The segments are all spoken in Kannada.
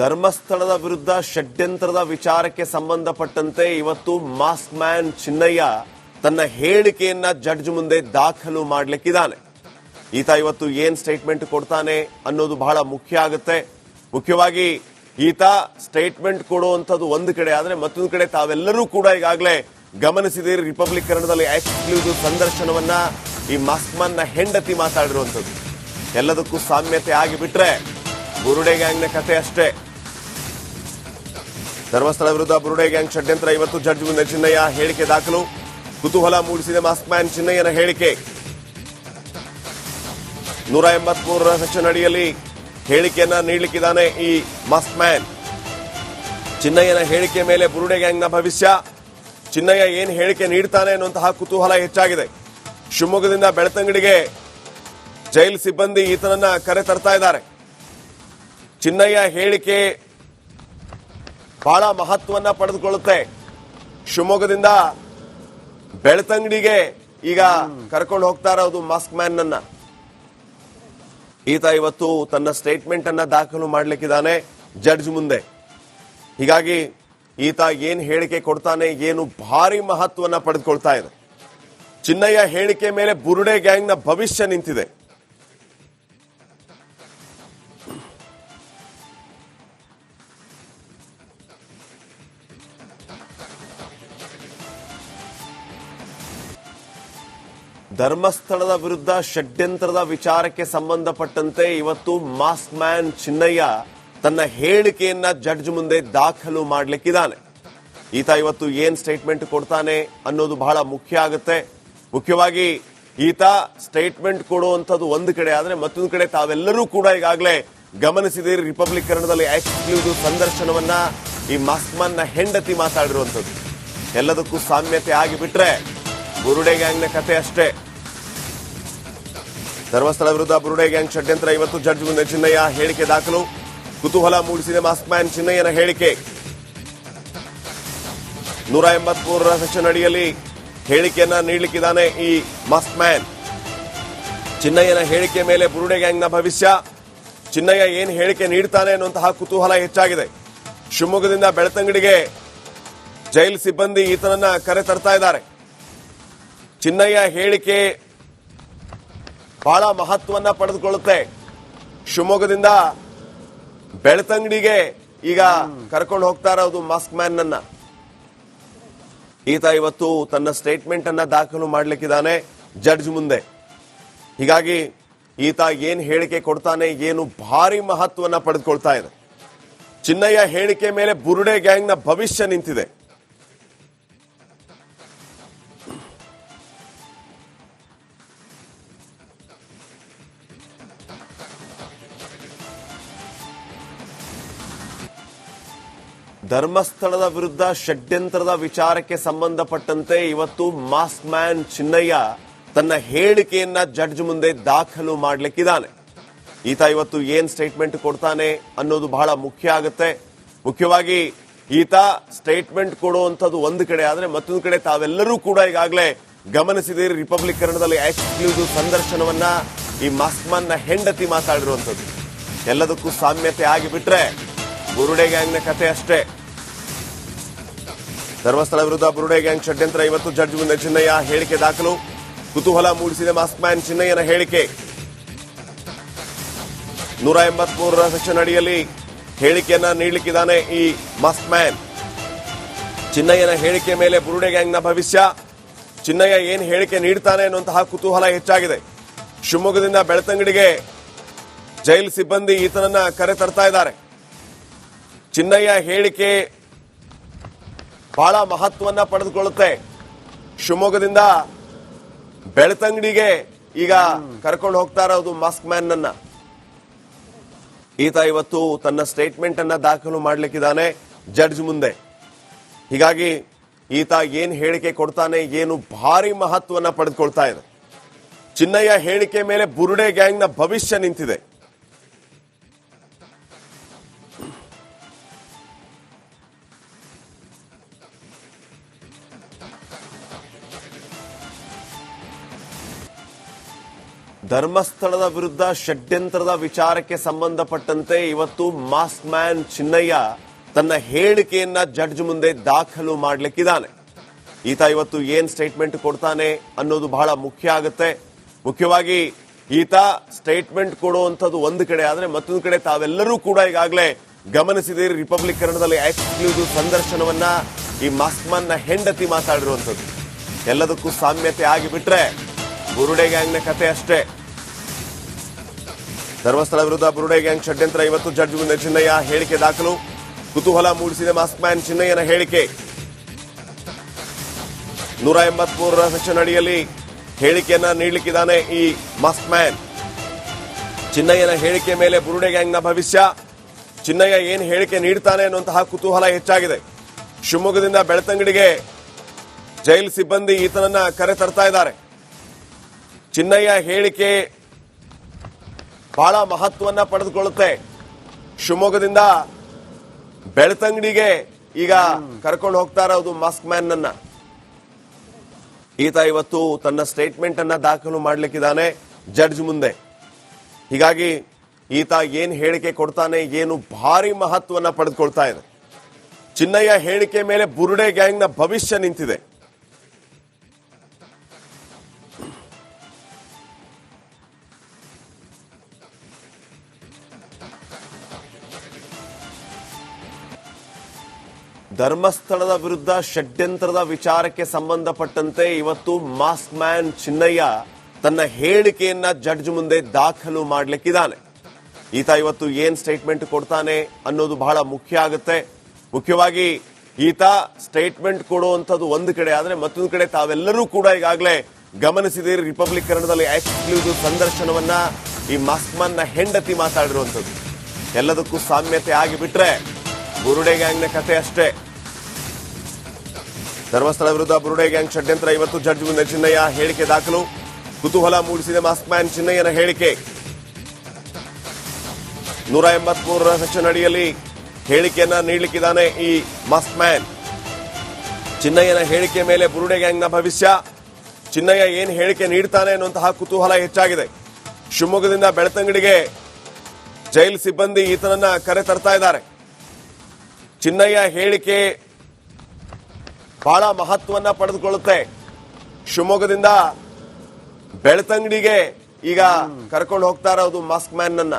ಧರ್ಮಸ್ಥಳದ ವಿರುದ್ಧ ಷಡ್ಯಂತ್ರದ ವಿಚಾರಕ್ಕೆ ಸಂಬಂಧಪಟ್ಟಂತೆ ಇವತ್ತು ಮಾಸ್ಕ್ ಮ್ಯಾನ್ ಚಿನ್ನಯ್ಯ ತನ್ನ ಹೇಳಿಕೆಯನ್ನ ಜಡ್ಜ್ ಮುಂದೆ ದಾಖಲು ಮಾಡಲಿಕ್ಕಿದ್ದಾನೆ. ಈತ ಇವತ್ತು ಏನ್ ಸ್ಟೇಟ್ಮೆಂಟ್ ಕೊಡ್ತಾನೆ ಅನ್ನೋದು ಬಹಳ ಮುಖ್ಯ ಆಗುತ್ತೆ. ಮುಖ್ಯವಾಗಿ ಈತ ಸ್ಟೇಟ್ಮೆಂಟ್ ಕೊಡುವಂಥದ್ದು ಒಂದು ಕಡೆ, ಆದ್ರೆ ಮತ್ತೊಂದು ಕಡೆ ತಾವೆಲ್ಲರೂ ಕೂಡ ಈಗಾಗಲೇ ಗಮನಿಸಿದಿರಿ ರಿಪಬ್ಲಿಕ್ ಕನ್ನಡದಲ್ಲಿ ಎಕ್ಸ್ಕ್ಲೂಸಿವ್ ಸಂದರ್ಶನವನ್ನ ಈ ಮಾಸ್ಕ್ನ ಹೆಂಡತಿ ಮಾತಾಡಿರುವಂಥದ್ದು. ಎಲ್ಲದಕ್ಕೂ ಸಾಮ್ಯತೆ ಆಗಿಬಿಟ್ರೆ ಬುರುಡೆ ಗ್ಯಾಂಗ್ನ ಕಥೆ ಅಷ್ಟೇ. ಧರ್ಮಸ್ಥಳ ವಿರುದ್ಧ ಬುರುಡೆ ಗ್ಯಾಂಗ್ ಷಡ್ಯಂತ್ರ ಇವತ್ತು ಜಡ್ಜ್ ಮುಂದೆ ಚಿನ್ನಯ್ಯ ಹೇಳಿಕೆ ದಾಖಲು. ಕುತೂಹಲ ಮೂಡಿಸಿದೆ ಮಾಸ್ಕ್ ಮ್ಯಾನ್ ಚಿನ್ನಯ್ಯನ ಹೇಳಿಕೆ. ನೂರ ಎಂಬತ್ಮೂರರ ಸೆಕ್ಷನ್ ಅಡಿಯಲ್ಲಿ ಹೇಳಿಕೆಯನ್ನ ನೀಡಲಿಕ್ಕಿದ್ದಾನೆ ಈ ಮಾಸ್ಕ್ ಮ್ಯಾನ್. ಚಿನ್ನಯ್ಯನ ಹೇಳಿಕೆ ಮೇಲೆ ಬುರುಡೆ ಗ್ಯಾಂಗ್ನ ಭವಿಷ್ಯ. ಚಿನ್ನಯ್ಯ ಏನ್ ಹೇಳಿಕೆ ನೀಡ್ತಾನೆ ಅನ್ನುವಂತಹ ಕುತೂಹಲ ಹೆಚ್ಚಾಗಿದೆ. ಶಿವಮೊಗ್ಗದಿಂದ ಬೆಳತಂಗಡಿಗೆ ಜೈಲ್ ಸಿಬ್ಬಂದಿ ಈತನನ್ನ ಕರೆ ತರ್ತಾ ಇದ್ದಾರೆ. ಚಿನ್ನಯ್ಯ ಹೇಳಿಕೆ ಬಹಳ ಮಹತ್ವವನ್ನ ಪಡೆದುಕೊಳ್ಳುತ್ತೆ. ಶಿವಮೊಗ್ಗದಿಂದ ಬೆಳ್ತಂಗಡಿಗೆ ಈಗ ಕರ್ಕೊಂಡು ಹೋಗ್ತಾ ಇರೋದು ಮಾಸ್ಕ್ ಮ್ಯಾನ್ ನನ್ನ ಈತ ಇವತ್ತು ತನ್ನ ಸ್ಟೇಟ್ಮೆಂಟ್ ಅನ್ನ ದಾಖಲು ಮಾಡ್ಲಿಕ್ಕಿದ್ದಾನೆ ಜಡ್ಜ್ ಮುಂದೆ. ಹೀಗಾಗಿ ಈತ ಏನ್ ಹೇಳಿಕೆ ಕೊಡ್ತಾನೆ, ಏನು ಭಾರಿ ಮಹತ್ವವನ್ನ ಪಡೆದುಕೊಳ್ತಾ ಇದೆ. ಚಿನ್ನಯ್ಯ ಹೇಳಿಕೆ ಮೇಲೆ ಬುರುಡೆ ಗ್ಯಾಂಗ್ನ ಭವಿಷ್ಯ ನಿಂತಿದೆ. ಧರ್ಮಸ್ಥಳದ ವಿರುದ್ಧ ಷಡ್ಯಂತ್ರದ ವಿಚಾರಕ್ಕೆ ಸಂಬಂಧಪಟ್ಟಂತೆ ಇವತ್ತು ಮಾಸ್ಕ್ ಮ್ಯಾನ್ ಚಿನ್ನಯ್ಯ ತನ್ನ ಹೇಳಿಕೆಯನ್ನ ಜಡ್ಜ್ ಮುಂದೆ ದಾಖಲು ಮಾಡಲಿಕ್ಕಿದ್ದಾನೆ. ಈತ ಇವತ್ತು ಏನ್ ಸ್ಟೇಟ್ಮೆಂಟ್ ಕೊಡ್ತಾನೆ ಅನ್ನೋದು ಬಹಳ ಮುಖ್ಯ ಆಗುತ್ತೆ. ಮುಖ್ಯವಾಗಿ ಈತ ಸ್ಟೇಟ್ಮೆಂಟ್ ಕೊಡುವಂಥದ್ದು ಒಂದು ಕಡೆ ಆದ್ರೆ ಮತ್ತೊಂದು ಕಡೆ ತಾವೆಲ್ಲರೂ ಕೂಡ ಈಗಾಗಲೇ ಗಮನಿಸಿದಿರಿ ರಿಪಬ್ಲಿಕ್ ಕನ್ನಡದಲ್ಲಿ ಎಕ್ಸ್ಕ್ಲೂಸಿವ್ ಸಂದರ್ಶನವನ್ನ ಈ ಮಾಸ್ಕ್ ಮ್ಯಾನ್ನ ಹೆಂಡತಿ ಮಾತಾಡಿರುವಂಥದ್ದು. ಎಲ್ಲದಕ್ಕೂ ಸಾಮ್ಯತೆ ಆಗಿಬಿಟ್ರೆ ಬುರುಡೆ ಗ್ಯಾಂಗ್ನ ಕತೆ ಅಷ್ಟೇ. ಧರ್ಮಸ್ಥಳ ವಿರುದ್ಧ ಬುರುಡೆ ಗ್ಯಾಂಗ್ ಷಡ್ಯಂತ್ರ ಇವತ್ತು ಜಡ್ಜ್ ಮುಂದೆ ಚಿನ್ನಯ್ಯ ಹೇಳಿಕೆ ದಾಖಲು. ಕುತೂಹಲ ಮೂಡಿಸಿದೆ ಮಾಸ್ಕ್ ಮ್ಯಾನ್ ಚಿನ್ನಯ್ಯನ ಹೇಳಿಕೆ. ನೂರ ಎಂಬತ್ಮೂರರ ಸೆಕ್ಷನ್ ಅಡಿಯಲ್ಲಿ ಹೇಳಿಕೆಯನ್ನ ನೀಡಲಿಕ್ಕಿದ್ದಾನೆ ಈ ಮಾಸ್ಕ್ ಮ್ಯಾನ್. ಚಿನ್ನಯ್ಯನ ಹೇಳಿಕೆ ಮೇಲೆ ಬುರುಡೆ ಗ್ಯಾಂಗ್ನ ಭವಿಷ್ಯ. ಚಿನ್ನಯ್ಯ ಏನ್ ಹೇಳಿಕೆ ನೀಡ್ತಾನೆ ಅನ್ನುವಂತಹ ಕುತೂಹಲ ಹೆಚ್ಚಾಗಿದೆ. ಶಿವಮೊಗ್ಗದಿಂದ ಬೆಳ್ತಂಗಡಿಗೆ ಜೈಲ್ ಸಿಬ್ಬಂದಿ ಈತನನ್ನ ಕರೆ ತರ್ತಾ ಇದ್ದಾರೆ. ಚಿನ್ನಯ್ಯ ಹೇಳಿಕೆ ಬಹಳ ಮಹತ್ವವನ್ನ ಪಡೆದುಕೊಳ್ಳುತ್ತೆ. ಶಿವಮೊಗ್ಗದಿಂದ ಬೆಳ್ತಂಗಡಿಗೆ ಈಗ ಕರ್ಕೊಂಡು ಹೋಗ್ತಾ ಇರೋದು ಮಾಸ್ಕ್ ಮ್ಯಾನ್ ನನ್ನ ಈತ ಇವತ್ತು ತನ್ನ ಸ್ಟೇಟ್ಮೆಂಟ್ ಅನ್ನ ದಾಖಲು ಮಾಡ್ಲಿಕ್ಕಿದ್ದಾನೆ ಜಡ್ಜ್ ಮುಂದೆ. ಹೀಗಾಗಿ ಈತ ಏನ್ ಹೇಳಿಕೆ ಕೊಡ್ತಾನೆ, ಏನು ಭಾರಿ ಮಹತ್ವವನ್ನ ಪಡೆದುಕೊಳ್ತಾ ಇದೆ. ಚಿನ್ನಯ್ಯ ಹೇಳಿಕೆ ಮೇಲೆ ಬುರುಡೆ ಗ್ಯಾಂಗ್ನ ಭವಿಷ್ಯ ನಿಂತಿದೆ. ಧರ್ಮಸ್ಥಳದ ವಿರುದ್ಧ ಷಡ್ಯಂತ್ರದ ವಿಚಾರಕ್ಕೆ ಸಂಬಂಧಪಟ್ಟಂತೆ ಇವತ್ತು ಮಾಸ್ಕ್ ಮ್ಯಾನ್ ಚಿನ್ನಯ್ಯ ತನ್ನ ಹೇಳಿಕೆಯನ್ನ ಜಡ್ಜ್ ಮುಂದೆ ದಾಖಲು ಮಾಡ್ಲಿಕ್ಕಿದ್ದಾನೆ. ಈತ ಇವತ್ತು ಏನ್ ಸ್ಟೇಟ್ಮೆಂಟ್ ಕೊಡ್ತಾನೆ ಅನ್ನೋದು ಬಹಳ ಮುಖ್ಯ ಆಗುತ್ತೆ. ಮುಖ್ಯವಾಗಿ ಈತ ಸ್ಟೇಟ್ಮೆಂಟ್ ಕೊಡುವಂಥದ್ದು ಒಂದು ಕಡೆ, ಆದ್ರೆ ಮತ್ತೊಂದು ಕಡೆ ತಾವೆಲ್ಲರೂ ಕೂಡ ಈಗಾಗಲೇ ಗಮನಿಸಿದಿರಿ ರಿಪಬ್ಲಿಕ್ ಕನ್ನಡದಲ್ಲಿ ಎಕ್ಸ್ಕ್ಲೂಸಿವ್ ಸಂದರ್ಶನವನ್ನ ಈ ಮಾಸ್ಕ್ ಮ್ಯಾನ್ನ ಹೆಂಡತಿ ಮಾತಾಡಿರುವಂಥದ್ದು. ಎಲ್ಲದಕ್ಕೂ ಸಾಮ್ಯತೆ ಆಗಿಬಿಟ್ರೆ ಗುರುಡೆ ಗ್ಯಾಂಗ್ನ ಕತೆ ಅಷ್ಟೇ. ಧರ್ಮಸ್ಥಳ ವಿರುದ್ಧ ಬುರುಡೆ ಗ್ಯಾಂಗ್ ಷಡ್ಯಂತ್ರ. ಇವತ್ತು ಜಡ್ಜ್ ಮುಂದೆ ಚಿನ್ನಯ್ಯ ಹೇಳಿಕೆ ದಾಖಲು. ಕುತೂಹಲ ಮೂಡಿಸಿದೆ ಮಾಸ್ಕ್ ಮ್ಯಾನ್ ಚಿನ್ನಯ್ಯನ ಹೇಳಿಕೆ. ನೂರ ಎಂಬತ್ಮೂರರ ಸೆಕ್ಷನ್ ಅಡಿಯಲ್ಲಿ ಹೇಳಿಕೆಯನ್ನ ನೀಡಲಿಕ್ಕಿದ್ದಾನೆ ಈ ಮಾಸ್ಕ್ ಮ್ಯಾನ್. ಚಿನ್ನಯ್ಯನ ಹೇಳಿಕೆ ಮೇಲೆ ಬುರುಡೆ ಗ್ಯಾಂಗ್ನ ಭವಿಷ್ಯ. ಚಿನ್ನಯ್ಯ ಏನು ಹೇಳಿಕೆ ನೀಡ್ತಾನೆ ಅನ್ನುವಂತಹ ಕುತೂಹಲ ಹೆಚ್ಚಾಗಿದೆ. ಶಿವಮೊಗ್ಗದಿಂದ ಬೆಳತಂಗಡಿಗೆ ಜೈಲ್ ಸಿಬ್ಬಂದಿ ಈತನನ್ನ ಕರೆ ತರ್ತಾ ಇದ್ದಾರೆ. ಚಿನ್ನಯ್ಯ ಹೇಳಿಕೆ ಬಹಳ ಮಹತ್ವವನ್ನ ಪಡೆದುಕೊಳ್ಳುತ್ತೆ. ಶಿವಮೊಗ್ಗದಿಂದ ಬೆಳ್ತಂಗಡಿಗೆ ಈಗ ಕರ್ಕೊಂಡು ಹೋಗ್ತಾ ಇರೋದು ಮಾಸ್ಕ್ ಮ್ಯಾನ್ ನನ್ನ ಈತ ಇವತ್ತು ತನ್ನ ಸ್ಟೇಟ್ಮೆಂಟ್ ಅನ್ನ ದಾಖಲು ಮಾಡ್ಲಿಕ್ಕಿದ್ದಾನೆ ಜಡ್ಜ್ ಮುಂದೆ. ಹೀಗಾಗಿ ಈತ ಏನ್ ಹೇಳಿಕೆ ಕೊಡ್ತಾನೆ, ಏನು ಭಾರಿ ಮಹತ್ವವನ್ನ ಪಡೆದುಕೊಳ್ತಾ ಇದೆ. ಚಿನ್ನಯ್ಯ ಹೇಳಿಕೆ ಮೇಲೆ ಬುರುಡೆ ಗ್ಯಾಂಗ್ನ ಭವಿಷ್ಯ ನಿಂತಿದೆ. ಧರ್ಮಸ್ಥಳದ ವಿರುದ್ಧ ಷಡ್ಯಂತ್ರದ ವಿಚಾರಕ್ಕೆ ಸಂಬಂಧಪಟ್ಟಂತೆ ಇವತ್ತು ಮಾಸ್ಕ್ ಮ್ಯಾನ್ ಚಿನ್ನಯ್ಯ ತನ್ನ ಹೇಳಿಕೆಯನ್ನ ಜಡ್ಜ್ ಮುಂದೆ ದಾಖಲು ಮಾಡಲಿಕ್ಕಿದ್ದಾನೆ. ಈತ ಇವತ್ತು ಏನ್ ಸ್ಟೇಟ್ಮೆಂಟ್ ಕೊಡ್ತಾನೆ ಅನ್ನೋದು ಬಹಳ ಮುಖ್ಯ ಆಗುತ್ತೆ. ಮುಖ್ಯವಾಗಿ ಈತ ಸ್ಟೇಟ್ಮೆಂಟ್ ಕೊಡುವಂಥದ್ದು ಒಂದು ಕಡೆ, ಆದ್ರೆ ಮತ್ತೊಂದು ಕಡೆ ತಾವೆಲ್ಲರೂ ಕೂಡ ಈಗಾಗಲೇ ಗಮನಿಸಿದಿರಿ ರಿಪಬ್ಲಿಕ್ ಕನ್ನಡದಲ್ಲಿ ಎಕ್ಸ್ಕ್ಲೂಸಿವ್ ಸಂದರ್ಶನವನ್ನ ಈ ಮಾಸ್ಕ್ ಮ್ಯಾನ್ನ ಹೆಂಡತಿ ಮಾತಾಡಿರುವಂಥದ್ದು. ಎಲ್ಲದಕ್ಕೂ ಸಾಮ್ಯತೆ ಆಗಿಬಿಟ್ರೆ ಬುರುಡೆ ಗ್ಯಾಂಗ್ನ ಕತೆ ಅಷ್ಟೇ. ಧರ್ಮಸ್ಥಳ ವಿರುದ್ಧ ಬುರುಡೆ ಗ್ಯಾಂಗ್ ಷಡ್ಯಂತ್ರ ಇವತ್ತು ಜಡ್ಜ್ ಮುಂದೆ ಚಿನ್ನಯ್ಯ ಹೇಳಿಕೆ ದಾಖಲು. ಕುತೂಹಲ ಮೂಡಿಸಿದೆ ಮಾಸ್ಕ್ ಮ್ಯಾನ್ ಚಿನ್ನಯ್ಯನ ಹೇಳಿಕೆ. ನೂರ ಎಂಬತ್ಮೂರರ ಸೆಕ್ಷನ್ ಅಡಿಯಲ್ಲಿ ಹೇಳಿಕೆಯನ್ನ ನೀಡಲಿಕ್ಕಿದ್ದಾನೆ ಈ ಮಾಸ್ಕ್ ಮ್ಯಾನ್. ಚಿನ್ನಯ್ಯನ ಹೇಳಿಕೆ ಮೇಲೆ ಬುರುಡೆ ಗ್ಯಾಂಗ್ನ ಭವಿಷ್ಯ. ಚಿನ್ನಯ್ಯ ಏನ್ ಹೇಳಿಕೆ ನೀಡ್ತಾನೆ ಅನ್ನುವಂತಹ ಕುತೂಹಲ ಹೆಚ್ಚಾಗಿದೆ. ಶಿವಮೊಗ್ಗದಿಂದ ಬೆಳ್ತಂಗಡಿಗೆ ಜೈಲ್ ಸಿಬ್ಬಂದಿ ಈತನನ್ನ ಕರೆ ತರ್ತಾ ಇದ್ದಾರೆ. ಚಿನ್ನಯ್ಯ ಹೇಳಿಕೆ ಬಹಳ ಮಹತ್ವವನ್ನ ಪಡೆದುಕೊಳ್ಳುತ್ತೆ. ಶಿವಮೊಗ್ಗದಿಂದ ಬೆಳ್ತಂಗಡಿಗೆ ಈಗ ಕರ್ಕೊಂಡು ಹೋಗ್ತಾ ಇರೋದು ಮಾಸ್ಕ್ ಮ್ಯಾನ್ ನನ್ನ. ಈತ ಇವತ್ತು ತನ್ನ ಸ್ಟೇಟ್ಮೆಂಟ್ ಅನ್ನ ದಾಖಲು ಮಾಡ್ಲಿಕ್ಕಿದ್ದಾನೆ ಜಡ್ಜ್ ಮುಂದೆ. ಹೀಗಾಗಿ ಈತ ಏನ್ ಹೇಳಿಕೆ ಕೊಡ್ತಾನೆ, ಏನು ಭಾರಿ ಮಹತ್ವವನ್ನ ಪಡೆದುಕೊಳ್ತಾ ಇದೆ. ಚಿನ್ನಯ್ಯ ಹೇಳಿಕೆ ಮೇಲೆ ಬುರುಡೆ ಗ್ಯಾಂಗ್ನ ಭವಿಷ್ಯ ನಿಂತಿದೆ. ಧರ್ಮಸ್ಥಳದ ವಿರುದ್ಧ ಷಡ್ಯಂತ್ರದ ವಿಚಾರಕ್ಕೆ ಸಂಬಂಧಪಟ್ಟಂತೆ ಇವತ್ತು ಮಾಸ್ಕ್ ಮ್ಯಾನ್ ಚಿನ್ನಯ್ಯ ತನ್ನ ಹೇಳಿಕೆಯನ್ನ ಜಡ್ಜ್ ಮುಂದೆ ದಾಖಲು ಮಾಡಲಿಕ್ಕಿದ್ದಾನೆ. ಈತ ಇವತ್ತು ಏನ್ ಸ್ಟೇಟ್ಮೆಂಟ್ ಕೊಡ್ತಾನೆ ಅನ್ನೋದು ಬಹಳ ಮುಖ್ಯ ಆಗುತ್ತೆ. ಮುಖ್ಯವಾಗಿ ಈತ ಸ್ಟೇಟ್ಮೆಂಟ್ ಕೊಡುವಂಥದ್ದು ಒಂದು ಕಡೆ, ಆದ್ರೆ ಮತ್ತೊಂದು ಕಡೆ ತಾವೆಲ್ಲರೂ ಕೂಡ ಈಗಾಗಲೇ ಗಮನಿಸಿದಿರಿ ರಿಪಬ್ಲಿಕ್ ಕನ್ನಡದಲ್ಲಿ ಎಕ್ಸ್ಕ್ಲೂಸಿವ್ ಸಂದರ್ಶನವನ್ನ ಈ ಮಾಸ್ಕ್ನ ಹೆಂಡತಿ ಮಾತಾಡಿರುವಂಥದ್ದು. ಎಲ್ಲದಕ್ಕೂ ಸಾಮ್ಯತೆ ಆಗಿಬಿಟ್ರೆ ಬುರುಡೆ ಗ್ಯಾಂಗ್ನ ಕಥೆ ಅಷ್ಟೇ. ಧರ್ಮಸ್ಥಳ ವಿರುದ್ಧ ಬುರುಡೆ ಗ್ಯಾಂಗ್ ಷಡ್ಯಂತ್ರ ಇವತ್ತು ಜಡ್ಜ್ ಮುಂದೆ ಚಿನ್ನಯ್ಯ ಹೇಳಿಕೆ ದಾಖಲು. ಕುತೂಹಲ ಮೂಡಿಸಿದೆ ಮಾಸ್ಕ್ ಮ್ಯಾನ್ ಚಿನ್ನಯ್ಯನ ಹೇಳಿಕೆ. ನೂರ ಎಂಬತ್ಮೂರರ ಸೆಕ್ಷನ್ ಅಡಿಯಲ್ಲಿ ಹೇಳಿಕೆಯನ್ನ ನೀಡಲಿಕ್ಕಿದ್ದಾನೆ ಈ ಮಾಸ್ಕ್ ಮ್ಯಾನ್. ಚಿನ್ನಯ್ಯನ ಹೇಳಿಕೆ ಮೇಲೆ ಬುರುಡೆ ಗ್ಯಾಂಗ್ನ ಭವಿಷ್ಯ. ಚಿನ್ನಯ್ಯ ಏನ್ ಹೇಳಿಕೆ ನೀಡ್ತಾನೆ ಅನ್ನುವಂತಹ ಕುತೂಹಲ ಹೆಚ್ಚಾಗಿದೆ. ಶಿವಮೊಗ್ಗದಿಂದ ಬೆಳ್ತಂಗಡಿಗೆ ಜೈಲ್ ಸಿಬ್ಬಂದಿ ಈತನನ್ನ ಕರೆ ತರ್ತಾ ಇದ್ದಾರೆ. ಚಿನ್ನಯ್ಯ ಹೇಳಿಕೆ ಬಹಳ ಮಹತ್ವವನ್ನ ಪಡೆದುಕೊಳ್ಳುತ್ತೆ. ಶಿವಮೊಗ್ಗದಿಂದ ಬೆಳ್ತಂಗಡಿಗೆ ಈಗ ಕರ್ಕೊಂಡು ಹೋಗ್ತಾ ಇರೋದು ಮಾಸ್ಕ್ ಮ್ಯಾನ್ ನನ್ನ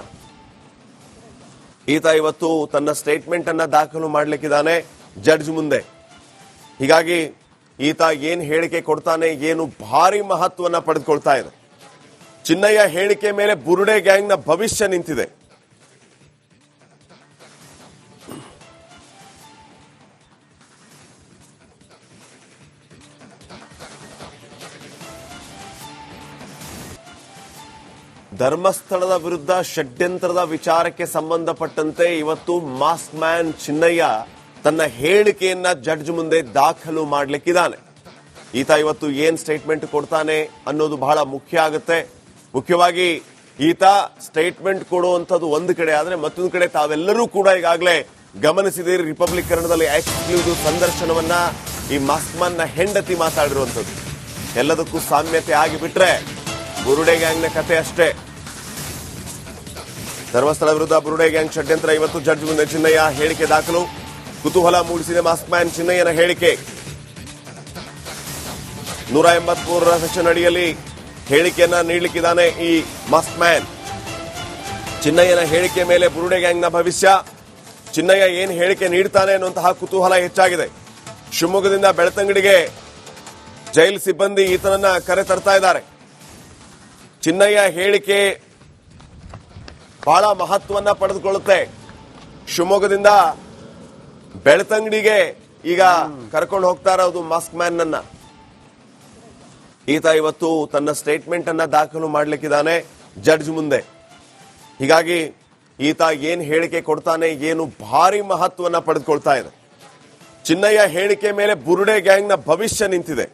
ಈತ ಇವತ್ತು ತನ್ನ ಸ್ಟೇಟ್ಮೆಂಟ್ ಅನ್ನ ದಾಖಲು ಮಾಡ್ಲಿಕ್ಕಿದ್ದಾನೆ ಜಡ್ಜ್ ಮುಂದೆ. ಹೀಗಾಗಿ ಈತ ಏನ್ ಹೇಳಿಕೆ ಕೊಡ್ತಾನೆ, ಏನು ಭಾರಿ ಮಹತ್ವವನ್ನ ಪಡೆದುಕೊಳ್ತಾ ಇದೆ. ಚಿನ್ನಯ್ಯ ಹೇಳಿಕೆ ಮೇಲೆ ಬುರುಡೆ ಗ್ಯಾಂಗ್ನ ಭವಿಷ್ಯ ನಿಂತಿದೆ. ಧರ್ಮಸ್ಥಳದ ವಿರುದ್ಧ ಷಡ್ಯಂತ್ರದ ವಿಚಾರಕ್ಕೆ ಸಂಬಂಧಪಟ್ಟಂತೆ ಇವತ್ತು ಮಾಸ್ಕ್ ಮ್ಯಾನ್ ಚಿನ್ನಯ್ಯ ತನ್ನ ಹೇಳಿಕೆಯನ್ನ ಜಡ್ಜ್ ಮುಂದೆ ದಾಖಲು ಮಾಡಲಿಕ್ಕಿದ್ದಾನೆ. ಈತ ಇವತ್ತು ಏನ್ ಸ್ಟೇಟ್ಮೆಂಟ್ ಕೊಡ್ತಾನೆ ಅನ್ನೋದು ಬಹಳ ಮುಖ್ಯ ಆಗುತ್ತೆ. ಮುಖ್ಯವಾಗಿ ಈತ ಸ್ಟೇಟ್ಮೆಂಟ್ ಕೊಡುವಂಥದ್ದು ಒಂದು ಕಡೆ ಆದ್ರೆ ಮತ್ತೊಂದು ಕಡೆ ತಾವೆಲ್ಲರೂ ಕೂಡ ಈಗಾಗಲೇ ಗಮನಿಸಿದಿರಿ ರಿಪಬ್ಲಿಕ್ ಕನ್ನಡದಲ್ಲಿ ಎಕ್ಸ್ಕ್ಲೂಸಿವ್ ಸಂದರ್ಶನವನ್ನ ಈ ಮಾಸ್ಕ್ ಮ್ಯಾನ್ನ ಹೆಂಡತಿ ಮಾತಾಡಿರುವಂಥದ್ದು. ಎಲ್ಲದಕ್ಕೂ ಸಾಮ್ಯತೆ ಆಗಿಬಿಟ್ರೆ ಗುರುಡೆ ಗ್ಯಾಂಗ್ನ ಕತೆ ಅಷ್ಟೇ. ಧರ್ಮಸ್ಥಳ ವಿರುದ್ಧ ಬುರುಡೆ ಗ್ಯಾಂಗ್ ಷಡ್ಯಂತ್ರ. ಇವತ್ತು ಜಡ್ಜ್ ಮುಂದೆ ಚಿನ್ನಯ್ಯ ಹೇಳಿಕೆ ದಾಖಲು. ಕುತೂಹಲ ಮೂಡಿಸಿದೆ ಮಾಸ್ಕ್ ಮ್ಯಾನ್ ಚಿನ್ನಯ್ಯನ ಹೇಳಿಕೆ. ನೂರ ಎಂಬತ್ಮೂರರ ಸೆಕ್ಷನ್ ಅಡಿಯಲ್ಲಿ ಹೇಳಿಕೆಯನ್ನ ನೀಡಲಿಕ್ಕಿದ್ದಾನೆ ಈ ಮಾಸ್ಕ್ ಮ್ಯಾನ್. ಚಿನ್ನಯ್ಯನ ಹೇಳಿಕೆ ಮೇಲೆ ಬುರುಡೆ ಗ್ಯಾಂಗ್ನ ಭವಿಷ್ಯ. ಚಿನ್ನಯ್ಯ ಏನ್ ಹೇಳಿಕೆ ನೀಡ್ತಾನೆ ಅನ್ನುವಂತಹ ಕುತೂಹಲ ಹೆಚ್ಚಾಗಿದೆ. ಶಿವಮೊಗ್ಗದಿಂದ ಬೆಳ್ತಂಗಡಿಗೆ ಜೈಲ್ ಸಿಬ್ಬಂದಿ ಈತನನ್ನ ಕರೆ ತರ್ತಾ ಇದ್ದಾರೆ. ಚಿನ್ನಯ್ಯ ಹೇಳಿಕೆ ಬಹಳ ಮಹತ್ವವನ್ನ ಪಡೆದುಕೊಳ್ಳುತ್ತೆ. ಶಿವಮೊಗ್ಗದಿಂದ ಬೆಳ್ತಂಗಡಿಗೆ ಈಗ ಕರ್ಕೊಂಡು ಹೋಗ್ತಾ ಇರೋದು ಮಾಸ್ಕ್ ಮ್ಯಾನ್ ನನ್ನ ಈತ ಇವತ್ತು ತನ್ನ ಸ್ಟೇಟ್ಮೆಂಟ್ ಅನ್ನ ದಾಖಲು ಮಾಡ್ಲಿಕ್ಕಿದ್ದಾನೆ ಜಡ್ಜ್ ಮುಂದೆ. ಹೀಗಾಗಿ ಈತ ಏನ್ ಹೇಳಿಕೆ ಕೊಡ್ತಾನೆ, ಏನು ಭಾರಿ ಮಹತ್ವವನ್ನ ಪಡೆದುಕೊಳ್ತಾ ಇದೆ. ಚಿನ್ನಯ್ಯ ಹೇಳಿಕೆ ಮೇಲೆ ಬುರುಡೆ ಗ್ಯಾಂಗ್ನ ಭವಿಷ್ಯ ನಿಂತಿದೆ.